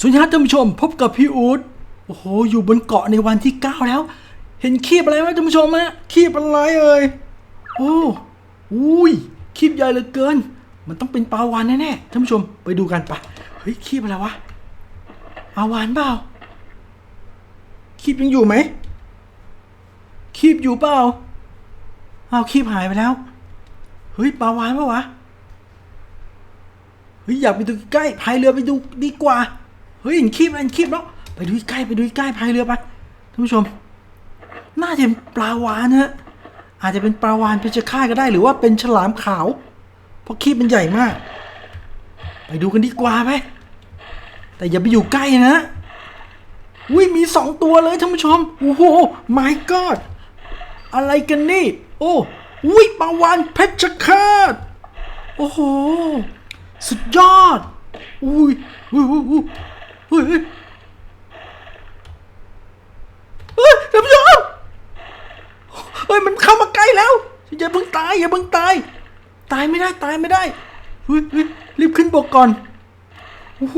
สวัสดีครับท่านผู้ชม พบกับพี่อูดโอ้โห อยู่บนเกาะในวันที่ 9 แล้ว เห็นคีบอะไรไหมท่านผู้ชมฮะคีบอะไรเอ่ยโอ้อุ้ยคีบใหญ่เหลือเกิน มันต้องเป็นปลาวานแน่ๆท่านผู้ชมไปดูกันปะเฮ้ยคีบอะไรวะปลาวานเปล่าคีบยังอยู่ไหมคีบอยู่เปล่าเอาคีบหายไปแล้วเฮ้ยปลาวานปะวะเฮ้ยอยากไปดูใกล้พายเรือไปดูดีกว่า เฮ้ยเห็นคลิปเห็นคลิปแล้ว ไปดูใกล้ไปดูใกล้พายเรือไปท่านผู้ชม น่าจะเป็นปลาวานนะฮะอาจจะเป็นปลาวานเพชรฆาตก็ได้หรือว่าเป็นฉลามขาว เพราะคลิปมันใหญ่มาก ไปดูกันดีกว่าไหมแต่อย่าไปอยู่ใกล้นะอุ้ยมีสองตัวเลยท่านผู้ชม โอ้โห my god อะไรกันนี่ โอ้อุ้ยปลาวานเพชรฆาตโอ้โห สุดยอด อุ้ยอุ้ยอุ้ย เฮ้ยเฮ้ยเฮ้ยท่านผู้ชมเฮ้ยมันเข้ามาใกล้แล้วอย่าเพิ่งตายอย่าเพิ่งตาย ตายไม่ได้ตายไม่ได้เฮ้ยเฮ้ยรีบขึ้นบกก่อนโอ้โห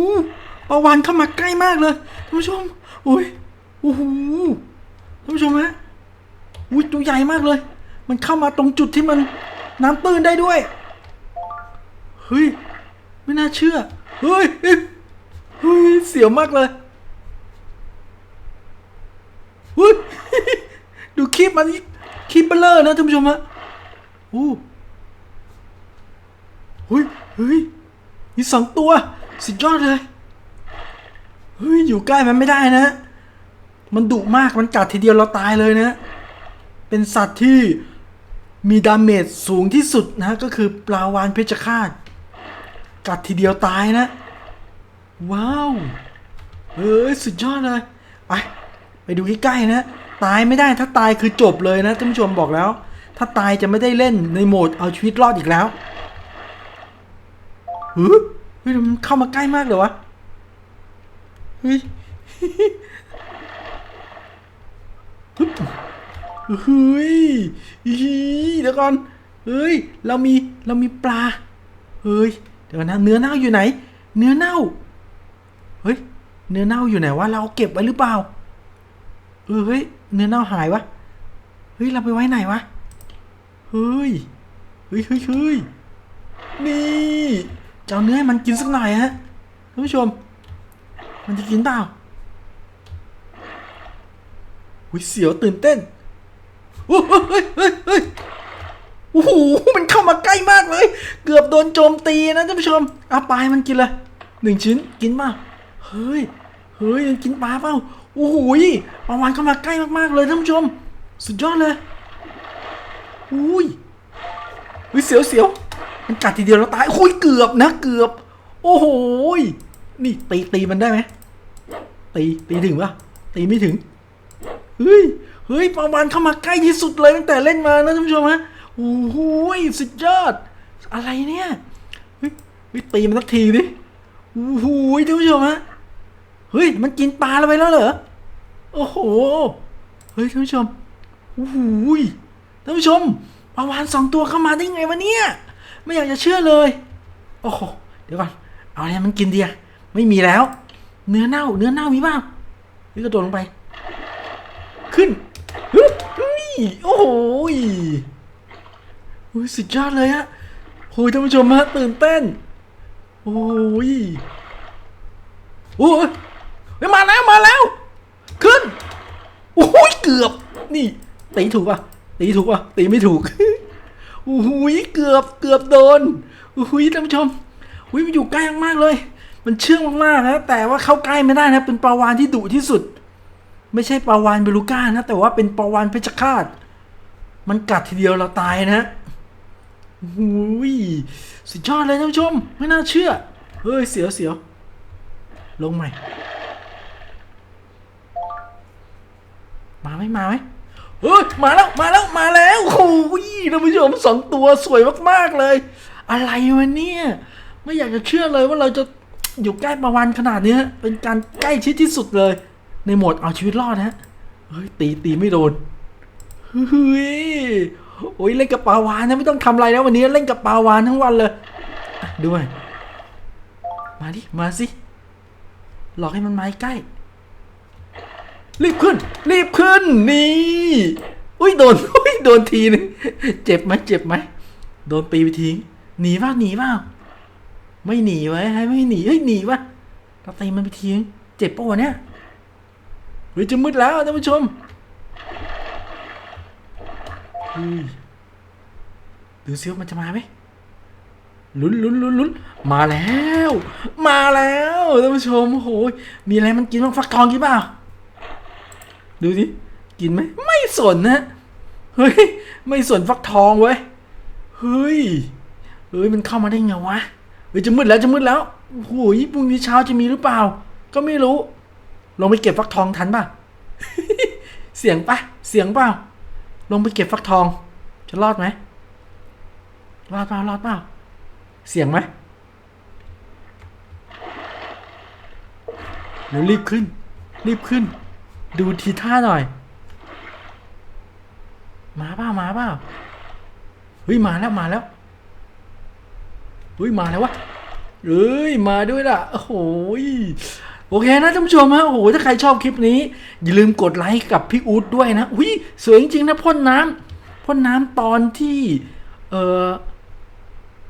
ปลาวานเข้ามาใกล้มากเลยท่านผู้ชมอุ้ยโอ้โหท่านผู้ชมฮะอุ้ยตัวใหญ่มากเลย มันเข้ามาตรงจุดที่มันน้ำตื้นได้ด้วยเฮ้ยไม่น่าเชื่อเฮ้ย เฮ้ยเสียวมากเลยเฮ้ยดูคลิปมันคลิปเบลเลอร์นะท่านผู้ชมฮะโอ้เฮ้ยเฮ้ยมีสองตัวสุดยอดเลยเฮ้ยอยู่ใกล้มันไม่ได้นะ มันดุมากมันกัดทีเดียวเราตายเลยนะ เป็นสัตว์ที่มีดาเมจสูงที่สุดนะก็คือปลาวานเพชฌฆาตกัดทีเดียวตายนะ ว้าวเฮ้ยสุดยอดเลย ไป ไปดูใกล้ๆนะ ตายไม่ได้ถ้าตายคือจบเลยนะท่านผู้ชมบอกแล้ว ถ้าตายจะไม่ได้เล่นในโหมดเอาชีวิตรอดอีกแล้วเฮ้ยเฮ้ยมันเข้ามาใกล้มากเลยวะเฮ้ยเฮ้ยเดี๋ยวก่อนเฮ้ย เรามี เรามีปลา เฮ้ย เดี๋ยวนะ เนื้อเน่าอยู่ไหน เนื้อเน่า เฮ้ย เนื้อเน่าอยู่ไหนวะ เราเก็บไว้หรือเปล่า เออเฮ้ย เนื้อเน่าหายวะ เฮ้ย เราไปไว้ไหนวะ เฮ้ย เฮ้ยเฮ้ยเฮ้ยนี่จะเอาเนื้อให้มันกินสักหน่อยฮะท่านผู้ชม มันจะกินเปล่าหุยเสียวตื่นเต้นโอ้เฮ้ยเฮ้ยเฮ้ยโอ้โห มันเข้ามาใกล้มากเลย เกือบโดนโจมตีนะท่านผู้ชมเอาปลายมันกินเลยหนึ่งชิ้นกินมาก เฮ้ย เฮ้ยมันกินปลาเปล่าโอ้โหปลาวานเข้ามาใกล้มากๆเลยท่านผู้ชม สุดยอดเลยอุ้ยเฮ้ยเสียวเสียวมันกัดทีเดียวแล้วตายโอ้ยเกือบนะ เกือบ โอ้โหนี่ตีตีมันได้ไหมตีตีถึงปะตีไม่ถึงเฮ้ยเฮ้ยปลาวานเข้ามาใกล้ที่สุดเลยตั้งแต่เล่นมานะท่านผู้ชมฮะโอ้โหสุดยอด อะไรเนี่ยเฮ้ยเฮ้ยตีมันสักทีดิโอ้โหท่านผู้ชมฮะ เฮ้ย มันกินปลาเราไปแล้วเหรอ โอ้โห เฮ้ยท่านผู้ชมโอ้โหท่านผู้ชมปลาวานสองตัวเข้ามาได้ไงวะเนี่ย ไม่อยากจะเชื่อเลย โอ้โห เดี๋ยวก่อน เอาอะไรมันกินเดียไม่มีแล้ว เนื้อเน่า เนื้อเน่ามีบ้างนี่กระโดดลงไป ขึ้นฮึโอ้โหโอ้ยสุดยอดเลยฮะโอ้ยท่านผู้ชมฮะตื่นเต้น โอ้ยโอ้ย เฮ้ยมาแล้วมาแล้ว ขึ้นโอ้ยเกือบ นี่ตีถูกป่ะตีถูกป่ะตีไม่ถูกโอ้ยเกือบเกือบโดนโอ้ยท่านผู้ชมโอ้ยมันอยู่ใกล้มากๆเลย มันเชื่องมากๆนะแต่ว่าเข้าใกล้ไม่ได้นะเป็นปลาวานที่ดุที่สุด ไม่ใช่ปลาวานเบลูก้านะ แต่ว่าเป็นปลาวานเพชรฆาตมันกัดทีเดียวเราตายนะหูยสุดยอดเลยท่านผู้ชม ไม่น่าเชื่อ เฮ้ย เสียวเสียวลงใหม่ มาไหมมาไหมเฮ้ยมาแล้วมาแล้วมาแล้วโอ้ยท่านผู้ชมสองตัวสวยมากๆเลย อะไรวะเนี่ย ไม่อยากจะเชื่อเลยว่าเราจะอยู่ใกล้ปลาวานขนาดเนี้ยเป็นการใกล้ชิดที่สุดเลย ในโหมดเอาชีวิตรอดนะเฮ้ยตีตีไม่โดนเฮ้ยโอ้ยเล่นกับปลาวานนะไม่ต้องทำอะไรแล้ววันนี้เล่นกับปลาวานทั้งวันเลยด้วย มาดิมาสิหลอกให้มันมาใกล้ รีบขึ้น รีบขึ้น นี่ อุ้ยโดน อุ้ยโดนทีนึงเจ็บไหมเจ็บไหม โดนปีไปทิ้ง หนีเปล่าหนีเปล่าไม่หนีไว้ให้ไม่หนีเฮ้ยหนีวะเราตีมันไปทิ้ง เจ็บปะวะเนี่ยเฮ้ยจะมืดแล้วท่านผู้ชมเฮ้ยดูซิว่ามันจะมาไหมลุ้นลุ้นลุ้นลุ้นมาแล้ว มาแล้วท่านผู้ชมโอ้โหมีอะไรมันกินบ้างฟักทองกินเปล่า ดูสิกินไหมไม่สนนะเฮ้ยไม่สนฟักทองเว้ยเฮ้ยเฮ้ยมันเข้ามาได้ไงวะเฮ้ยจะมืดแล้วจะมืดแล้วโอ้โหพรุ่งนี้เช้าจะมีหรือเปล่า ก็ไม่รู้ลงไปเก็บฟักทองทันป่ะเสียงปะเสียงเปล่า ลงไปเก็บฟักทอง จะรอดไหมรอดเปล่ารอดเปล่า เสียงไหมเดี๋ยวรีบขึ้น รีบขึ้น ดูทีท่าหน่อย มาเปล่ามาเปล่าเฮ้ยมาแล้วมาแล้วเฮ้ยมาแล้ววะเอ้ยมาด้วยล่ะโอ้โหโอเคนะท่านผู้ชมฮะโอ้โหถ้าใครชอบคลิปนี้ อย่าลืมกดไลค์กับพี่อู๊ดด้วยนะอุ้ยสวยจริงๆนะพ่นน้ำพ่นน้ำตอนที่ เอ่อ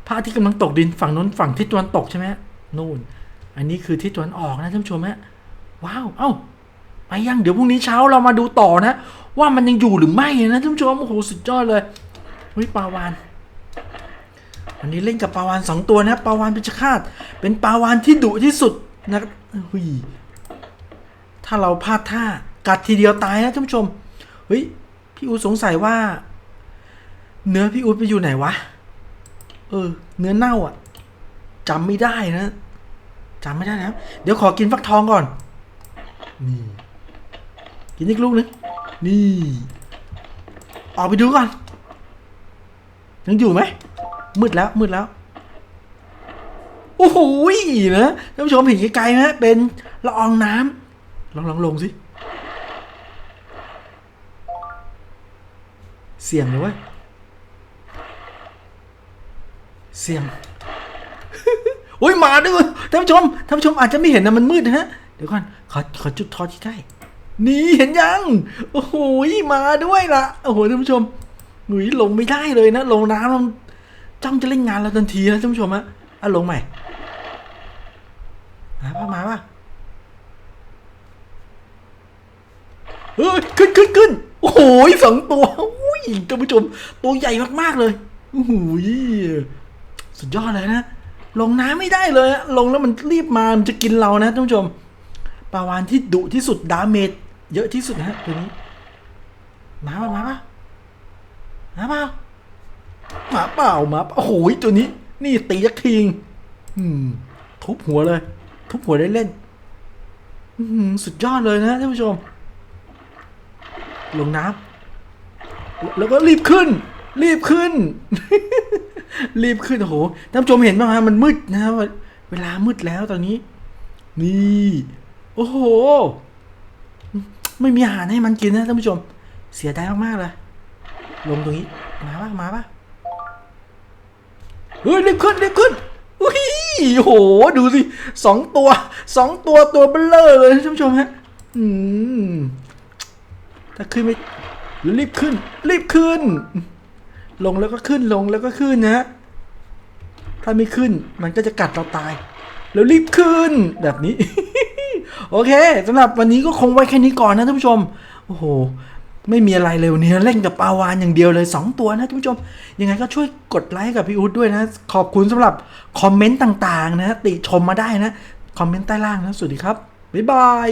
พระอาทิตย์กำลังตกดินฝั่งนู้นฝั่งทิศตะวันตกใช่ไหมนู่น อันนี้คือทิศตะวันออกนะท่านผู้ชมฮะว้าว เอ้า ไปยังเดี๋ยวพรุ่งนี้เช้าเรามาดูต่อนะ ว่ามันยังอยู่หรือไม่นะท่านผู้ชมโอ้โหสุดยอดเลยเฮ้ยปลาวานวันนี้เล่นกับปลาวานสองตัวนะปลาวานเป็นชคาตเป็นปลาวานที่ดุที่สุดนะครับเฮ้ยถ้าเราพลาดท่ากัดทีเดียวตายนะท่านผู้ชมเฮ้ยพี่อูสงสัยว่า เนื้อพี่อูไปอยู่ไหนวะเออ เนื้อเน่าอะจำไม่ได้นะจำไม่ได้แล้วเดี๋ยวขอกินฟักทองก่อนนี่ กินอีกลูกนึงนี่ออกไปดูก่อน ยังอยู่ไหม มืดแล้ว มืดแล้ว โอ้โหนะท่านผู้ชมเห็นไกลๆไหมเป็นละอองน้ำลองลองลงสิ เสียงเลยเว้ย เสียงโอ้ยมาด้วยท่านผู้ชมท่านผู้ชมอาจจะไม่เห็นนะมันมืดนะฮะ เดี๋ยวก่อน ขอขอจุดทอที่ได้ นี่เห็นยัง โอ้โหมาด้วยล่ะโอ้โหท่านผู้ชมหุยลงไม่ได้เลยนะลงน้ำมันจ้องจะเล่นงานเราทันทีนะท่านผู้ชมฮะอะลงใหม่มาป่ะมาป่ะเฮ้ยขึ้นขึ้นขึ้นโอ้โหสองตัวอุ้ยท่านผู้ชม ตัวใหญ่มากๆเลยโอ้โหสุดยอดเลยนะลงน้ำไม่ได้เลยลงแล้วมันรีบมามันจะกินเรานะท่านผู้ชมปลาวานที่ดุที่สุดดาเมจ เยอะที่สุดนะตัวนี้มาป่ะมาป่ะมาป่ามาเปล่ามาป่าโอ้โหตัวนี้ นี่ตียักทิงอืมทุบหัวเลย ทุบหัวได้เล่นอืมสุดยอดเลยนะท่านผู้ชม ลงน้ำแล้วก็รีบขึ้น รีบขึ้น รีบขึ้นโอ้โหท่านผู้ชมเห็นไหมฮะมันมืดนะครับเวลามืดแล้วตอนนี้ นี่ โอ้โห ไม่มีอาหารให้มันกินนะท่านผู้ชม เสียดายมากๆเลยลงตรงนี้มาปะมาปะเฮ้ยรีบขึ้นรีบขึ้นอุ้ยโอ้โหดูสิสองตัวสองตัวตัวเบลเลอร์เลยท่านผู้ชมฮะอืมถ้าขึ้นไม่รีบขึ้น รีบขึ้น ลงแล้วก็ขึ้นลงแล้วก็ขึ้นนะถ้าไม่ขึ้นมันก็จะกัดเราตาย แล้วรีบขึ้นแบบนี้ โอเคสำหรับวันนี้ก็คงไว้แค่นี้ก่อนนะท่านผู้ชม โอ้โห ไม่มีอะไรเลยวันนี้เล่นกับปลาวานอย่างเดียวเลย 2 ตัวนะท่านผู้ชม ยังไงก็ช่วยกดไลค์กับพี่อุ๊ดด้วยนะ ขอบคุณสำหรับคอมเมนต์ต่างๆ นะติชมมาได้นะ คอมเมนต์ใต้ล่างนะ สวัสดีครับ บ๊ายบาย